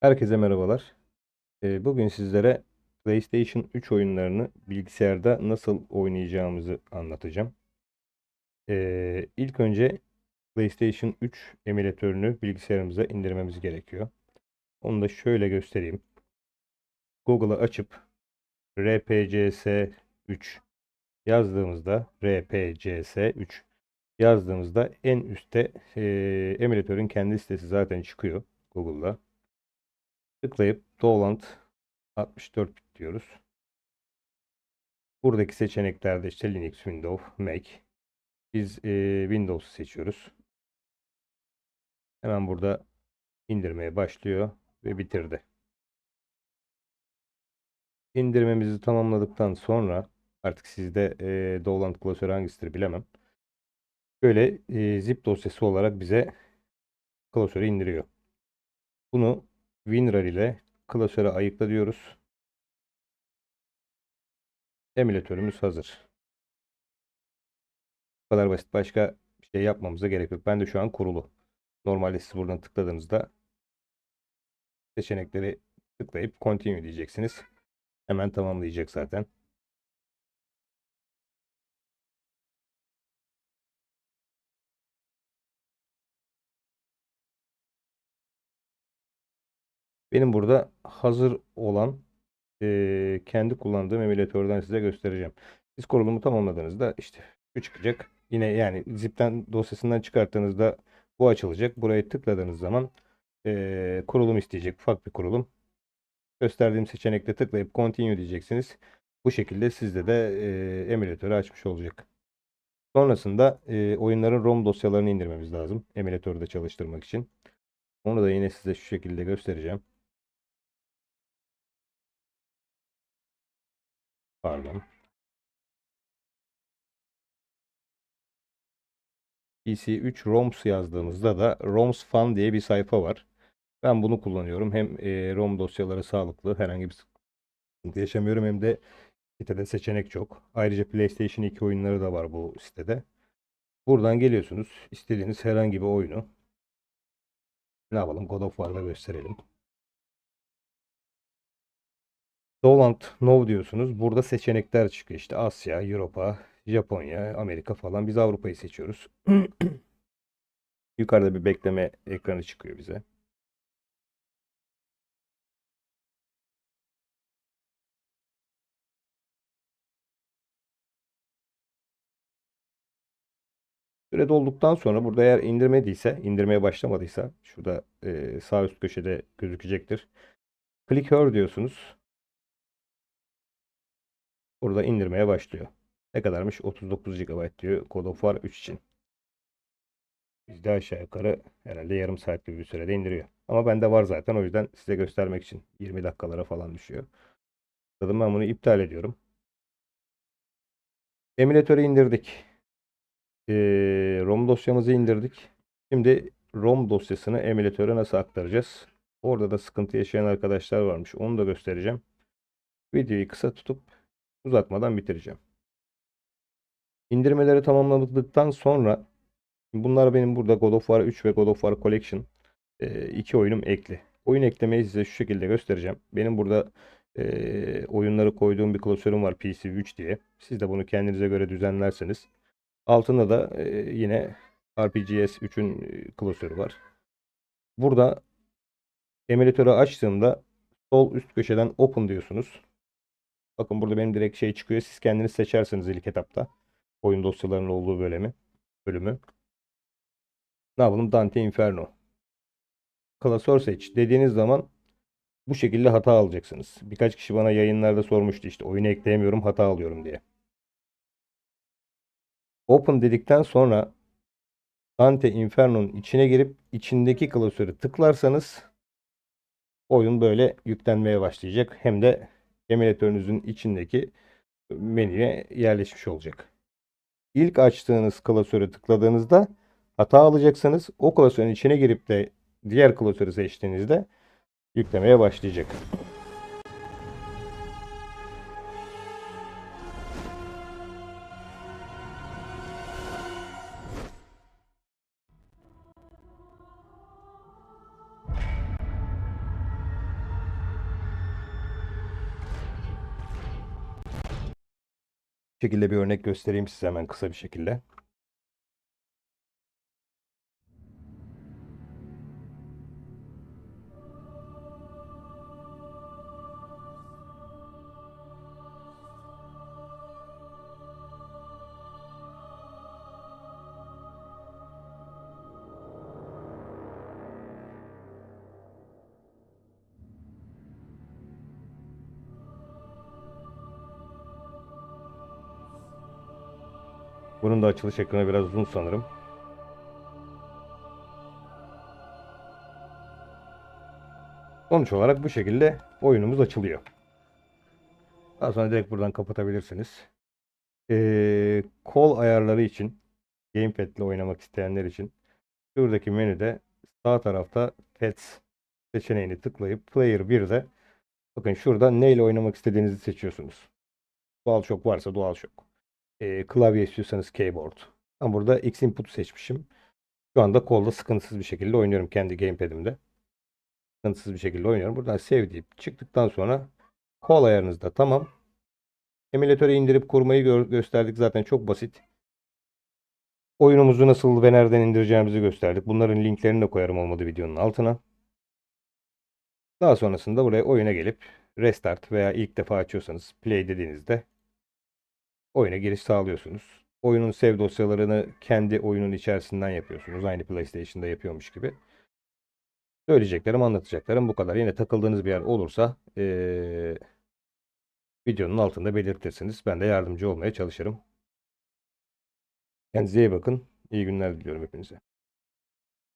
Herkese merhabalar. Ee, Bugün sizlere PlayStation 3 oyunlarını bilgisayarda nasıl oynayacağımızı anlatacağım. Ee, İlk önce PlayStation 3 emülatörünü bilgisayarımıza indirmemiz gerekiyor. Onu da şöyle göstereyim. Google'ı açıp rpcs 3 yazdığımızda rpcs 3 yazdığımızda en üstte e, emülatörün kendi sitesi zaten çıkıyor Google'da. Tıklayıp Dolant 64 bit diyoruz. Buradaki seçeneklerde işte Linux, Windows, Mac. Biz e, Windows'u seçiyoruz. Hemen burada indirmeye başlıyor ve bitirdi. İndirmemizi tamamladıktan sonra artık sizde e, Dolant klasörü hangisidir bilemem. Böyle e, zip dosyası olarak bize klasörü indiriyor. Bunu WinRAR ile klasöre ayıkla diyoruz. Emülatörümüz hazır. Bu kadar basit. Başka bir şey yapmamıza gerek yok. Ben de şu an kurulu. Normalde siz buradan tıkladığınızda seçenekleri tıklayıp continue diyeceksiniz. Hemen tamamlayacak zaten. Benim burada hazır olan eee, kendi kullandığım emülatörden size göstereceğim. Siz kurulumu tamamladığınızda işte şu çıkacak. Yine yani zipten dosyasından çıkarttığınızda bu açılacak. Buraya tıkladığınız zaman eee, kurulum isteyecek. Ufak bir kurulum. Gösterdiğim seçenekte tıklayıp continue diyeceksiniz. Bu şekilde sizde de eee emülatörü açmış olacak. Sonrasında eee, oyunların ROM dosyalarını indirmemiz lazım. Emülatörde çalıştırmak için. Onu da yine size şu şekilde göstereceğim. Pardon. PC3 ROMs yazdığımızda da ROMs Fan diye bir sayfa var. Ben bunu kullanıyorum. Hem e, ROM dosyaları sağlıklı, herhangi bir sıkıntı yaşamıyorum hem de sitede seçenek çok. Ayrıca PlayStation 2 oyunları da var bu sitede. Buradan geliyorsunuz. istediğiniz herhangi bir oyunu. Ne yapalım? God of War'da gösterelim. Dolant Now diyorsunuz. Burada seçenekler çıkıyor. İşte Asya, Avrupa, Japonya, Amerika falan. Biz Avrupa'yı seçiyoruz. Yukarıda bir bekleme ekranı çıkıyor bize. Süre dolduktan sonra burada eğer indirmediyse, indirmeye başlamadıysa şurada e, sağ üst köşede gözükecektir. Click Here diyorsunuz. Burada indirmeye başlıyor. Ne kadarmış? 39 GB diyor God of War 3 için. Bizde aşağı yukarı herhalde yarım saat gibi bir sürede indiriyor. Ama bende var zaten o yüzden size göstermek için 20 dakikalara falan düşüyor. Dedim ben bunu iptal ediyorum. Emülatörü indirdik. Ee, ROM dosyamızı indirdik. Şimdi ROM dosyasını emülatöre nasıl aktaracağız? Orada da sıkıntı yaşayan arkadaşlar varmış. Onu da göstereceğim. Videoyu kısa tutup uzatmadan bitireceğim. İndirmeleri tamamladıktan sonra bunlar benim burada God of War 3 ve God of War Collection e, iki oyunum ekli. Oyun eklemeyi size şu şekilde göstereceğim. Benim burada e, oyunları koyduğum bir klasörüm var PC3 diye. Siz de bunu kendinize göre düzenlerseniz. Altında da e, yine RPGS 3'ün e, klasörü var. Burada emülatörü açtığımda sol üst köşeden Open diyorsunuz. Bakın burada benim direkt şey çıkıyor. Siz kendiniz seçersiniz ilk etapta. Oyun dosyalarının olduğu bölümü. bölümü. Ne yapalım? Dante Inferno. Klasör seç dediğiniz zaman bu şekilde hata alacaksınız. Birkaç kişi bana yayınlarda sormuştu işte oyunu ekleyemiyorum hata alıyorum diye. Open dedikten sonra Dante Inferno'nun içine girip içindeki klasörü tıklarsanız oyun böyle yüklenmeye başlayacak. Hem de emülatörünüzün içindeki menüye yerleşmiş olacak. İlk açtığınız klasörü tıkladığınızda hata alacaksınız. O klasörün içine girip de diğer klasörü seçtiğinizde yüklemeye başlayacak. Şekilde bir örnek göstereyim size hemen kısa bir şekilde. Bunun da açılış ekranı biraz uzun sanırım. Sonuç olarak bu şekilde oyunumuz açılıyor. Daha sonra direkt buradan kapatabilirsiniz. Ee, kol ayarları için Gamepad ile oynamak isteyenler için şuradaki menüde sağ tarafta Pets seçeneğini tıklayıp Player 1'de bakın şurada neyle oynamak istediğinizi seçiyorsunuz. DualShock varsa DualShock. Ee, klavye istiyorsanız keyboard. Ben burada X input seçmişim. Şu anda kolda sıkıntısız bir şekilde oynuyorum kendi gamepad'imde. Sıkıntısız bir şekilde oynuyorum. Buradan save deyip çıktıktan sonra kol ayarınızda tamam. Emülatörü indirip kurmayı gör- gösterdik zaten çok basit. Oyunumuzu nasıl ve nereden indireceğimizi gösterdik. Bunların linklerini de koyarım olmadı videonun altına. Daha sonrasında buraya oyuna gelip restart veya ilk defa açıyorsanız play dediğinizde oyuna giriş sağlıyorsunuz. Oyunun save dosyalarını kendi oyunun içerisinden yapıyorsunuz. Aynı PlayStation'da yapıyormuş gibi. Söyleyeceklerim, anlatacaklarım bu kadar. Yine takıldığınız bir yer olursa eee, videonun altında belirtirsiniz. Ben de yardımcı olmaya çalışırım. Kendinize iyi bakın. İyi günler diliyorum hepinize.